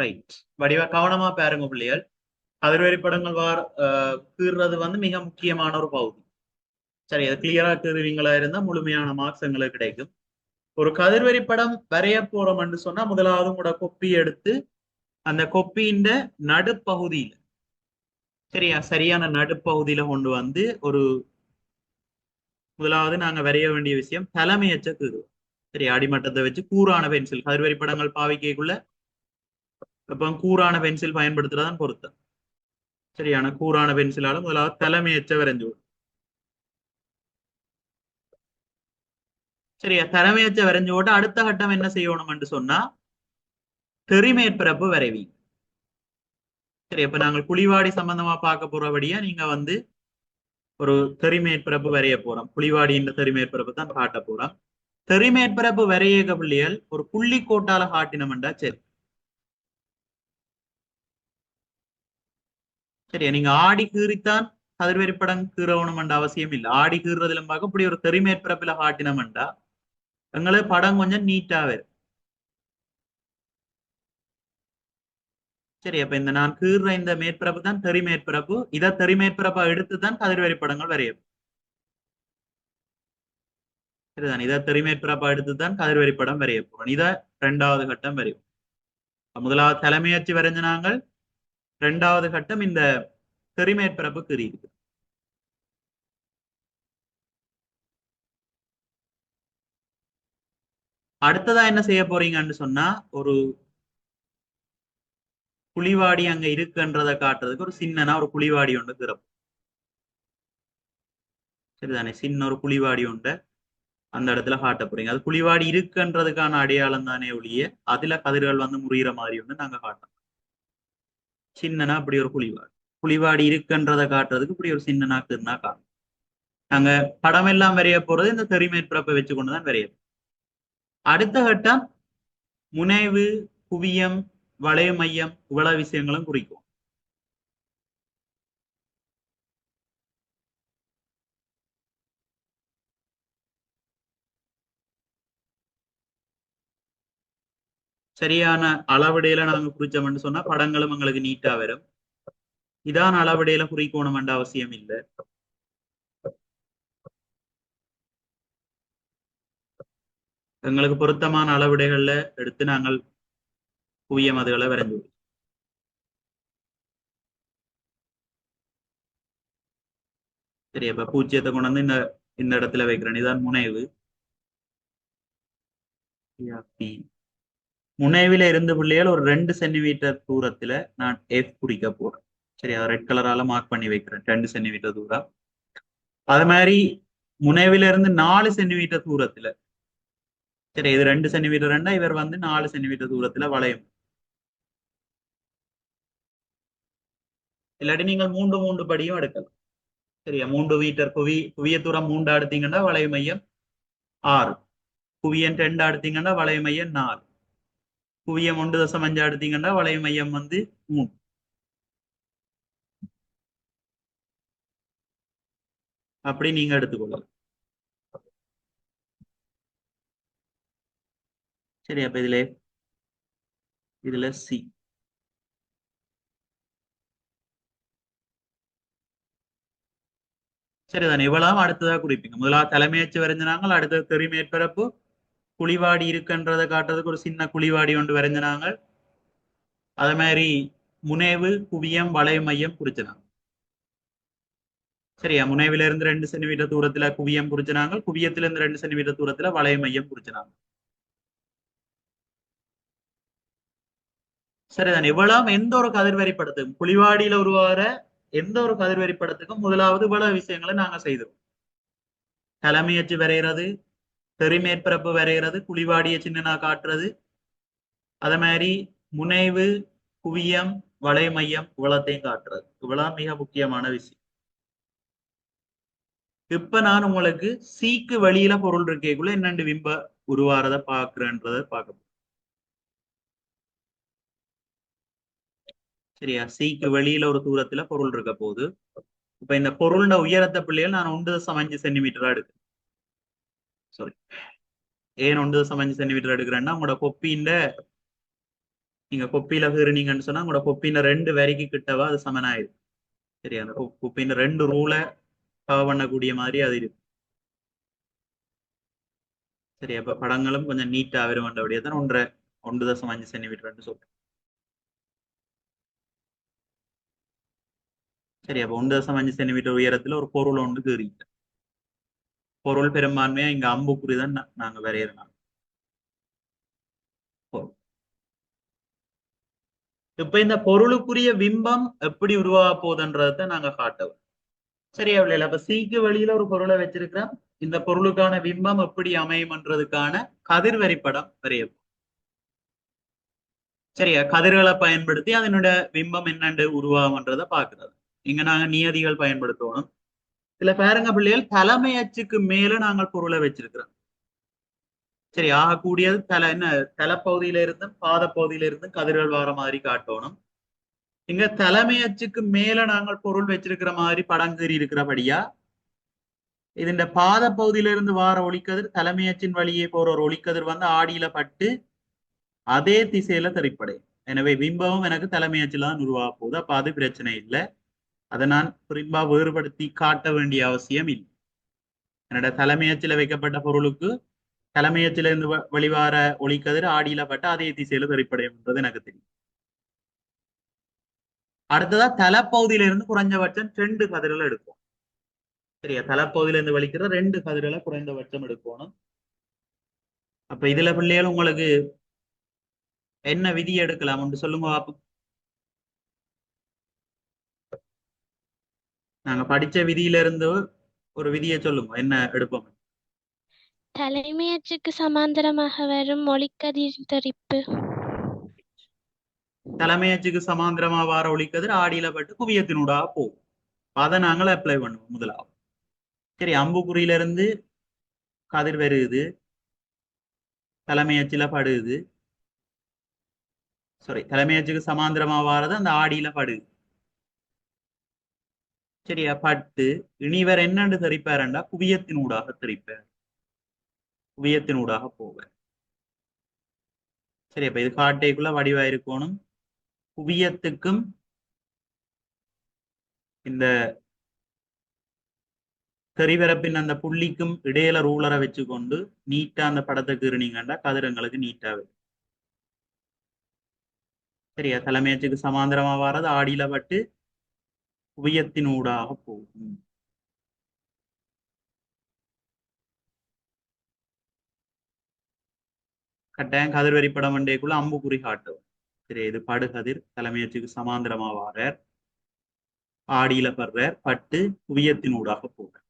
Right வடிவ கவனமா பாருங்க பிள்ளைகள். கதிர்வரிப்படங்கள் வார் அஹ், கீறுறது வந்து மிக முக்கியமான ஒரு பகுதி. சரி அது கிளியரா கீறுவீங்களா இருந்தா முழுமையான மார்க்ஸ் எங்களுக்கு கிடைக்கும். ஒரு கதிர்வெறி படம் வரைய போறோம்னு சொன்னா முதலாவது உங்களோட கொப்பி எடுத்து அந்த கொப்பியின் நடுப்பகுதியில சரியா? சரியான நடுப்பகுதியில கொண்டு வந்து ஒரு முதலாவது நாங்க வரைய வேண்டிய விஷயம் தலைமையச்ச கீறுவோம் சரி அடிமட்டத்தை வச்சு கூரான பென்சில் கதிர்வெறி படங்கள் பாவிக்கைக்குள்ள அப்போ கூரான பென்சில் பயன்படுத்துறதான் பொருத்தம். சரியான கூறான பென்சிலால முதலாவது தலைமையச்ச வரைஞ்சு விடும் சரியா? தலைமையச்ச வரைஞ்சு விட்டு அடுத்த கட்டம் என்ன செய்யணும்னு சொன்னா தெரிமேற்பரப்பு வரைவி. சரி அப்ப நாங்கள் புலிவாடி சம்பந்தமா பார்க்க போறபடியா நீங்க வந்து ஒரு தெரிமேற்பரப்பு வரைய போறோம். புலிவாடின்ற தெரிமேற்பரப்பு தான் காட்ட போறோம். தெரிமேற்பரப்பு வரையக பிள்ளைகள் ஒரு புள்ளி கோட்டால காட்டினோம்டா சரி. சரியா? நீங்க ஆடி கீறித்தான் கதிர்வெறிப்படம் கீறவணுமென்ற அவசியம் இல்லை. ஆடி கீறுறதுல பார்க்க இப்படி ஒரு தெரிமேற்பரப்புல காட்டினோம்டா எங்களுக்கு படம் கொஞ்சம் நீட்டா வரும். சரி அப்ப இந்த நான் கீறுற இந்த மேற்பரப்பு தான் தெரி மேற்பரப்பு இதை தெரி மேற்பரப்பா எடுத்து தான் கதிர்வரி படங்கள் வரையும். சரிதான்? இதை தெரி மேற்பரப்பா எடுத்து தான் கதிர்வரி படம் வரைய போறோம் இதை ரெண்டாவது கட்டம் வரையும். முதலாவது தலைமையாச்சு வரைஞ்சினாங்க ரெண்டாவது கட்டம் இந்த தெரி மேற்பரப்பு இருக்கு. அடுத்ததா என்ன செய்ய போறீங்கன்னு சொன்னா ஒரு புலிவாடி அங்க இருக்குன்றதை காட்டுறதுக்கு ஒரு சின்னனா ஒரு புலிவாடி ஒன்று திறப்பு சரிதானே? சின்ன ஒரு புலிவாடி உண்டு அந்த இடத்துல காட்ட போறீங்க. அது புலிவாடி இருக்குன்றதுக்கான அடையாளம் தானே ஒழிய அதுல கதிர்கள் வந்து முறிகிற மாதிரி ஒன்று நாங்க காட்டோம் சின்னனா அப்படி ஒரு புலிவாடி புலிவாடி இருக்குன்றதை காட்டுறதுக்கு இப்படி ஒரு சின்னனா இருந்தா காட்டும் நாங்க படம் எல்லாம் வரைய போறது இந்த தெரிமேற்பரப்பை வச்சு கொண்டுதான் வரைய அடுத்த கட்டம் முனைவு குவியம் வளைய மையம் இவ்வளவு விஷயங்களும் குறிக்கும். சரியான அளவிடையில நாங்க குறிச்சோம்னு சொன்னா படங்களும் எங்களுக்கு நீட்டா வரும். இதான் அளவிடையில குறிக்கணும் என்ற அவசியம் இல்லை. எங்களுக்கு பொருத்தமான அளவிடைகள்ல எடுத்து நாங்கள் குவியம் அதுகளை வரைஞ்சு சரி அப்ப பூஜ்ஜியத்தை கொண்டு வந்து இந்த இந்த இடத்துல வைக்கிறேன். இதான் முனைவு. முனைவில இருந்து பிள்ளைகள் ஒரு ரெண்டு சென்டிமீட்டர் தூரத்துல நான் எஃப் குறிக்க போறேன். சரி அதை ரெட் கலரால மார்க் பண்ணி வைக்கிறேன். ரெண்டு சென்டிமீட்டர் தூரம் அது மாதிரி முனைவில இருந்து நாலு சென்டிமீட்டர் தூரத்துல. சரி இது ரெண்டு சென்டிமீட்டர் ரெண்டா இவர் வந்து நாலு சென்டிமீட்டர் தூரத்துல வளையும். இல்லாட்டி நீங்கள் மூன்று மூன்று படியும் எடுக்கலாம். சரியா? மூன்று மீட்டர் குவி குவிய தூரம் மூன்று அடுத்தீங்கன்னா வளைய மையம் ஆறு. குவியன் ரெண்டு அடுத்தீங்கன்னா வளைய மையம் நாலு. குவியம் ஒன்று தசம் அஞ்சா எடுத்தீங்கன்னா வளைய மையம் வந்து மூணு. அப்படி நீங்க எடுத்துக்கொள்ளலாம். சரி அப்ப இதுல இதுல சி சரிதான் இவ்வளவு அடுத்ததா குறிப்பீங்க. முதலாவது தலைமையச்சு வரைஞ்சினாங்க அடுத்தது தெரி மேற்பரப்பு குழிவாடி இருக்குன்றதை காட்டுறதுக்கு ஒரு சின்ன குழிவாடி ஒன்று வரைஞ்சினாங்க அதே மாதிரி முனைவு குவியம் வளைய மையம் குறிச்சினாங்க சரியா? முனைவில இருந்து ரெண்டு சென்டிமீட்டர் தூரத்துல குவியம் குறிச்சினாங்க குவியத்துல இருந்து ரெண்டு சென்டிமீட்டர் தூரத்துல வளைய மையம் குறிச்சினாங்க சரிதான்? இவ்வளவு எந்த ஒரு கதிர்வரி படத்துக்கும் புலிவாடியில உருவாகிற எந்த ஒரு கதிர்வரி படத்துக்கும் முதலாவது இவ்வளவு விஷயங்களை நாங்க செய்தோம் தலைமையச்சு வரைகிறது பெருமேற்பரப்பு வரைகிறது குழிவாடிய சின்னனா காட்டுறது அதே மாதிரி முனைவு குவியம் வளை மையம் இவ்வளத்தையும் காட்டுறது. இவ்வளவு மிக முக்கியமான விஷயம். இப்ப நான் உங்களுக்கு சீக்கு வழியில பொருள் இருக்கேக்குள்ள என்னென்று விம்ப உருவாரத பாக்குறேன்றத பார்க்க சரியா? சீக்கு வெளியில ஒரு தூரத்துல பொருள் இருக்க போகுது. இப்ப இந்த பொருளோட உயரத்தை பிள்ளைகள் நான் ஒன்று தசம் அஞ்சு சென்டிமீட்டரா எடுக்கிறேன். சாரி ஏன் ஒன்று தசம் அஞ்சு சென்டிமீட்டர் எடுக்கிறேன்னா உங்களோட கொப்பின்ற நீங்க கொப்பியில கீறினீங்கன்னு சொன்னா உங்களோட கொப்பின ரெண்டு வரிக்கு கிட்டவா அது சமனாயிருக்கு சரி அந்த கொ- கொப்பின ரெண்டு ரூலை கவர் பண்ணக்கூடிய மாதிரி அது இருக்கு சரி அப்ப படங்களும் கொஞ்சம் நீட்டா வரும் அப்படியே தான் ஒன்றரை ஒன்று தசம் அஞ்சு சென்டிமீட்டர்னு சொல்றேன். சரி அப்ப ஒன்று தசம் அஞ்சு சென்டிமீட்டர் உயரத்துல ஒரு பொருள் ஒன்று கீறிட்டேன் பொருள் பெரும்பான்மையா இங்க அம்புக்குறி தான் நாங்க வரையறோம். இப்ப இந்த பொருளுக்குரிய பிம்பம் எப்படி உருவாக போகுதுன்றதை நாங்க காட்டவும். சரி அவ்வளவு அப்ப சீக்கு வழியில ஒரு பொருளை வச்சிருக்கிறோம். இந்த பொருளுக்கான பிம்பம் எப்படி அமையும்ன்றதுக்கான கதிர் வரைபடம் வரைய சரியா கதிர்களை பயன்படுத்தி அதனுடைய பிம்பம் என்னண்டு உருவாகும்ன்றதை பாக்குறது இங்க நாங்க நியதிகள் பயன்படுத்தணும். இதுல பாருங்க பிள்ளைகள் தலைமை அச்சுக்கு மேல நாங்கள் பொருளை வச்சிருக்கிறோம். சரி ஆகக்கூடியது தலை என்ன? தலைப்பகுதியில இருந்து பாத பகுதியில இருந்து கதிர்கள் வர மாதிரி காட்டணும். இங்க தலைமை அச்சுக்கு மேல நாங்கள் பொருள் வச்சிருக்கிற மாதிரி படங்கேறி இருக்கிறபடியா இதுண்ட பாத பகுதியில இருந்து வார ஒளிக்கதிர் தலைமை அச்சின் வழியே போற ஒரு ஒளிக்கதிர் வந்து ஆடியில பட்டு அதே திசையில திரைப்படையும் எனவே பிம்பமும் எனக்கு தலைமை அச்சுல தான் உருவாக போகுது. அப்ப அது பிரச்சனை இல்லை. அதை நான் குறிப்பா வேறுபடுத்தி காட்ட வேண்டிய அவசியம் இல்லை. என்னோட தலைமை வைக்கப்பட்ட பொருளுக்கு தலைமை இருந்து வ- வெளிவார ஒளிக்கதிர் ஆடியில பட்ட அதே திசையில என்றது எனக்கு தெரியும். அடுத்ததா தலைப்பகுதியில இருந்து குறைஞ்சபட்சம் ரெண்டு கதிர்கள் எடுக்கும் சரியா? தலைப்பகுதியில இருந்து வலிக்கிற ரெண்டு கதிர்களை குறைந்தபட்சம் எடுக்கணும். அப்ப இதுல பிள்ளைகள் உங்களுக்கு என்ன விதி எடுக்கலாம்? என்று சொல்லுங்க பாப்போம் நாங்க படிச்ச விதியில இருந்து ஒரு விதியை சொல்லுங்க என்ன எடுப்போம்? தலைமை அச்சுக்கு சமாந்தரமாக வரும் ஒளிக்கதிர் தெறிப்பு தலைமையச்சுக்கு சமாந்திரமா வார ஒளிக்கதிர் ஆடியில பட்டு குவியத்தினூடாக போகும். அதை நாங்கள் அப்ளை பண்ணுவோம் முதலாவது சரி அம்புக்குறியில இருந்து கதிர் வருகுது தலைமையச்சுல படுகுது சாரி தலைமையச்சுக்கு சமாந்திரமா வாரது அந்த ஆடியில படுகுது சரியா பட்டு இனிவர் என்னன்னு தெரிப்பாருண்டா? குவியத்தினூடாக தெரிப்பார். குவியத்தினூடாக போவார். சரி அப்ப இது காட்டைக்குள்ள வடிவா இருக்கணும் குவியத்துக்கும் இந்த தெரிவரப்பின் அந்த புள்ளிக்கும் இடையில ரூலரை வச்சுக்கொண்டு நீட்டா அந்த படத்தை கீறினீங்கன்னா கதிரங்களுக்கு நீட்டா வரும். சரியா? தலைமையச்சுக்கு சமாந்தரமா வர்றது ஆடியில பட்டு குவியத்தினூடாக போகும். கட்டாயம் கதிர் படம் வண்டியக்குள்ள அம்புக்குறி காட்டும் சரி இது படுகதிர் தலைமையச்சுக்கு சமாந்திரமாவாரர் ஆடியில படுறார் பட்டு குவியத்தினூடாக போகிறார்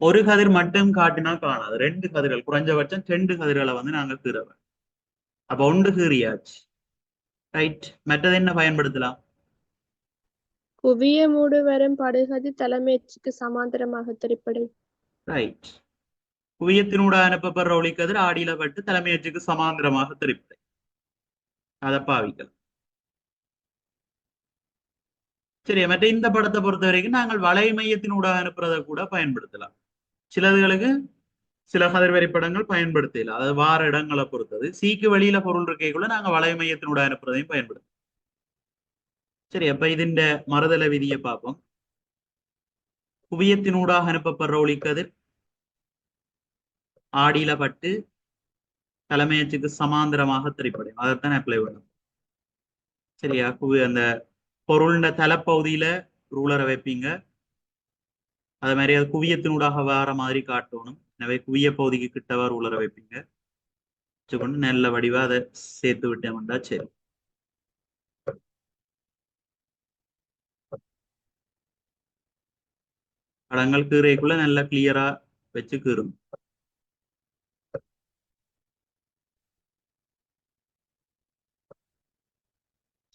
ஒரு கதிர் மட்டும் காட்டினா காணாது. ரெண்டு கதிர்கள் குறைஞ்சபட்சம் ரெண்டு கதிர்களை வந்து நாங்க கீறவன் அப்ப ஒன்று கீறியாச்சு. ரைட் மற்றது என்ன பயன்படுத்தலாம்? குவிய மூடு வரும் படுகதிர் தலைமையச்சுக்கு சமாந்தரமாக திரைப்படை ரைட் குவியத்தினூட அனுப்பப்படுற ஒளிக்கதிர் ஆடியில பட்டு தலைமையச்சுக்கு சமாந்தரமாக திருப்பி அதை பாவிக்கலாம். சரி மற்ற இந்த படத்தை பொறுத்த வரைக்கும் நாங்கள் வலை மையத்தினூட அனுப்புறதை கூட பயன்படுத்தலாம். சிலதுகளுக்கு சில கதிர் படங்கள் பயன்படுத்தல அதாவது வார இடங்களை பொறுத்தது. சீக்கு வெளியில பொருள் இருக்கைக்குள்ள நாங்கள் வலை மையத்தினூட அனுப்புறதையும் பயன்படுத்தலாம். சரி அப்ப ഇതിന്റെ மறுதல விதியை பார்ப்போம் குவியத்தினூடாக அனுப்பப்படுற ஒளிக்கதிர் ஆடியில பட்டு தலைமையச்சுக்கு சமாந்தரமாக திரைப்படம் அதைத்தான் அப்ளை பண்ணும் சரியா குவி அந்த பொருள்ன தலைப்பகுதியில ரூலரை வைப்பீங்க அதே மாதிரி அது குவியத்தினூடாக வர மாதிரி காட்டணும் எனவே குவிய பகுதிக்கு கிட்டவா ரூலரை வைப்பீங்க வச்சுக்கொண்டு நல்ல வடிவா அதை சேர்த்து விட்டோம்டா சரி படங்கள் கீரைக்குள்ள நல்லா கிளியரா வச்சு கீறும்.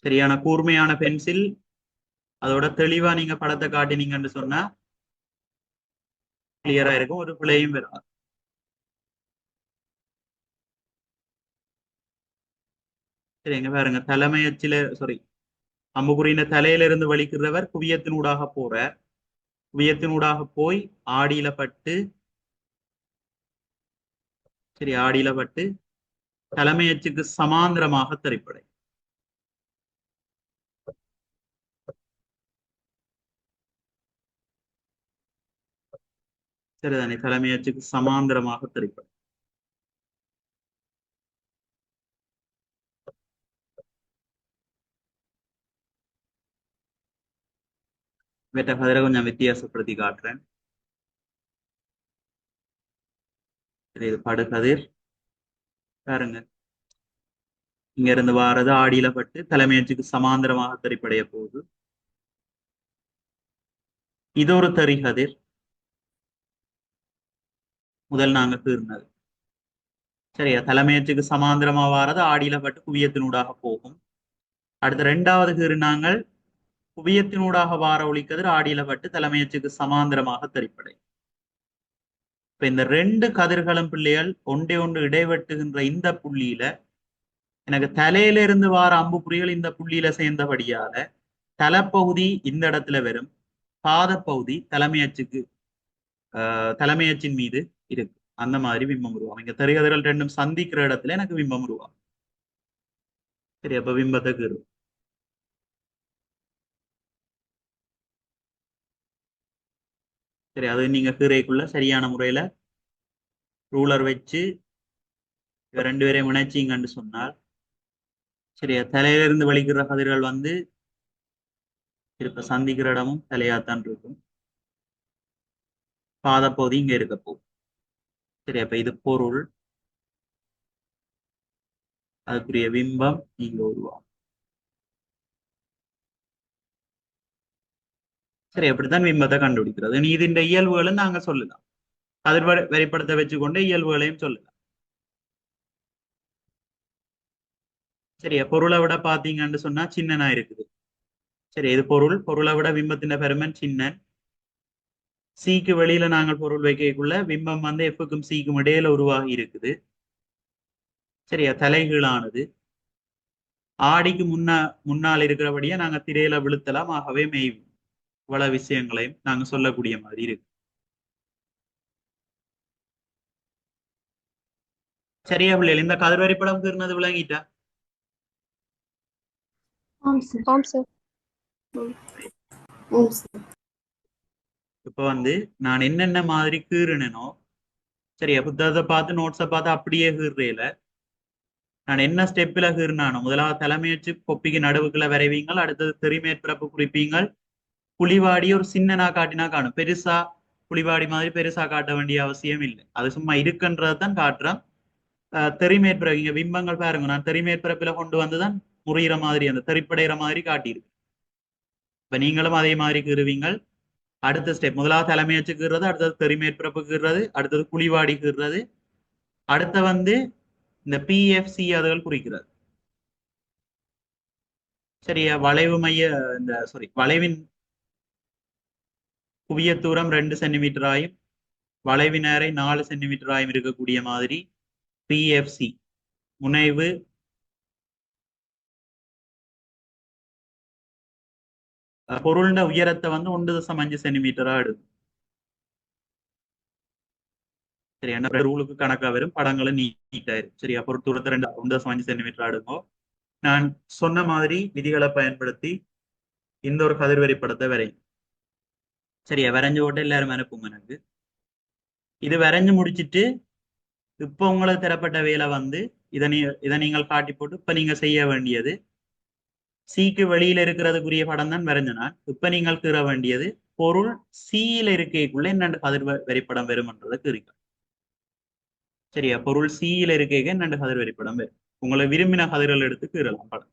சரியான கூர்மையான பென்சில் அதோட தெளிவா நீங்க படத்தை காட்டினீங்கன்னு சொன்னா கிளியரா இருக்கும். ஒரு பிழையும் வராது. சரி எங்க பாருங்க. தலைமையச்சில சாரி அம்புக்குறியின் தலையில இருந்து வலிக்கிறவர் குவியத்தினூடாக போற வியத்தினூடாக போய் ஆடியில பட்டு சரி ஆடியில பட்டு தலைமையச்சுக்கு சமாந்திரமாக திரைப்படை. சரிதானே? தலைமையச்சுக்கு சமாந்திரமாக திரைப்படை. வேட்ட கதிரை கொஞ்சம் வித்தியாசப்படுத்தி காட்டுறேன். இது படுகதிர் பாருங்க. இங்க இருந்து வாரது ஆடியில பட்டு தலைமையச்சுக்கு சமாந்தரமாக திரைப்படைய போகுது. இது ஒரு தறிகதிர் முதல் நாங்க தீர்ந்தது. சரியா? தலைமையச்சுக்கு சமாந்தரமா வாரது ஆடியில பட்டு குவியத்தினூடாக போகும். அடுத்த ரெண்டாவது கீறு நாங்கள் குவியத்தினூடாக வார ஒளிக்கதிர் ஆடியில பட்டு தலைமையச்சுக்கு சமாந்தரமாக தெரிப்படை. இப்ப இந்த ரெண்டு கதிர்களும் பிள்ளைகள் ஒன்றே ஒன்று இடைவெட்டுகின்ற இந்த புள்ளியில எனக்கு தலையில இருந்து வார அம்பு இந்த புள்ளியில சேர்ந்தபடியால தலைப்பகுதி இந்த இடத்துல வரும் பாதப்பகுதி தலைமையச்சுக்கு ஆஹ் தலைமையச்சின் மீது இருக்கு. அந்த மாதிரி பிம்பம் உருவாகும். இங்க தெரிகதிர்கள் ரெண்டும் சந்திக்கிற இடத்துல எனக்கு பிம்பம் உருவாகும். சரி அப்ப பிம்பத்துக்கு இரு சரி அது நீங்க கீரைக்குள்ள சரியான முறையில ரூலர் வச்சு இவ ரெண்டு பேரையும் இணைச்சிங்கன்னு சொன்னால் சரியா தலையிலிருந்து வலிக்கிற கதிர்கள் வந்து இருக்க சந்திக்கிற இடமும் தலையாத்தான் இருக்கும். பாதப்பகுதி இங்க இருக்க போகும் சரி அப்ப இது பொருள். அதுக்குரிய பிம்பம் இங்க உருவாகும். சரி அப்படித்தான் பிம்பத்தை கண்டுபிடிக்கிறது? நீ இதுண்ட இயல்புகளும் நாங்க சொல்லலாம். அதில் வெளிப்படுத்த வச்சுக்கொண்டு இயல்புகளையும் சொல்லலாம். சரியா பொருளை விட பாத்தீங்கன்னு சொன்னா சின்னனா இருக்குது. சரி இது பொருள். பொருளை விட பிம்பத்தின் பெருமன் சின்னன். சிக்கு வெளியில நாங்கள் பொருள் வைக்கக்குள்ள பிம்பம் வந்து எஃப்க்கும் சிக்கும் இடையில உருவாகி இருக்குது. சரியா தலைகீழானது. ஆடிக்கு முன்னா முன்னால் இருக்கிறபடியே நாங்க திரையில விழுத்தலாம். ஆகவே மெய்வும். இவ்வளவு விஷயங்களையும் நாங்க சொல்லக்கூடிய மாதிரி இருக்கு. சரியா பிள்ளைகள் இந்த கதிர் வரைபடம் கீர்னது விளங்கிட்டா? இப்ப வந்து நான் என்னென்ன மாதிரி கீறுனேனோ சரியா புத்தகத்தை பார்த்து நோட்ஸை பார்த்து அப்படியே கீறுறையில நான் என்ன ஸ்டெப்பில் கீறினானோ முதலாவது தலைமை வச்சு கொப்பிக்கு நடுவுக்குள்ள வரைவீங்கள் அடுத்தது தெரிமேற்பிறப்பு குறிப்பீங்கள் புலிவாடி ஒரு சின்னனா காட்டினா காணும். பெருசா புலிவாடி மாதிரி பெருசா காட்ட வேண்டிய அவசியம் இல்லை. அது சும்மா இருக்குன்றதை தான் காட்டுறேன் அஹ் இங்க பிம்பங்கள் பாருங்க. நான் தெரிமேற்பிறப்புல கொண்டு வந்துதான் முறிகிற மாதிரி அந்த தெரிப்படைகிற மாதிரி காட்டியிருக்கு. இப்ப நீங்களும் அதே மாதிரி கீறுவீங்கள். அடுத்த ஸ்டெப் முதலாவது தலைமை வச்சு கீறுறது அடுத்தது தெரிமேற்பிறப்பு கீறுறது அடுத்தது குழிவாடி கீறுறது. அடுத்த வந்து இந்த பிஎஃப்சி அதுகள் குறிக்கிறது. சரியா? வளைவு மைய இந்த சாரி வளைவின் குவிய தூரம் ரெண்டு சென்டிமீட்டர் ஆயும் வளைவின் நேரை நாலு சென்டிமீட்டர் ஆயும் இருக்கக்கூடிய மாதிரி பிஎஃப்சி முனைவு பொருளின் உயரத்தை வந்து ஒன்று தசம் அஞ்சு சென்டிமீட்டரா எடுக்கும். சரி என்ன ரூலுக்கு கணக்கா வரும். படங்களும் நீட்டாயிரும் சரியா? பொருள் தூரத்தை ரெண்டு ஒன்று தசம் அஞ்சு சென்டிமீட்டர் எடுக்கும். நான் சொன்ன மாதிரி விதிகளை பயன்படுத்தி இந்த ஒரு கதிர்வரி படத்தை வரையும் சரியா வரைஞ்சு போட்டு எல்லாரும் அனுப்பும் எனக்கு. இது வரைஞ்சு முடிச்சிட்டு இப்போ உங்களுக்கு தரப்பட்ட வேலை வந்து இதை நீ இதை நீங்கள் காட்டி போட்டு இப்ப நீங்க செய்ய வேண்டியது சிக்கு வெளியில இருக்கிறதுக்குரிய படம் தான் வரைஞ்சனால் இப்போ இப்ப நீங்கள் கீற வேண்டியது பொருள் சியில இருக்கைக்குள்ள என்னென்ன கதிர் வ- வரிப்படம் வரும்ன்றதை கீறிக்க. சரியா பொருள் சியில இருக்கைக்கு என்னென்ன கதிர் வரிப்படம் வரும்? உங்களை விரும்பின கதிர்கள் எடுத்து கீறலாம் படம்.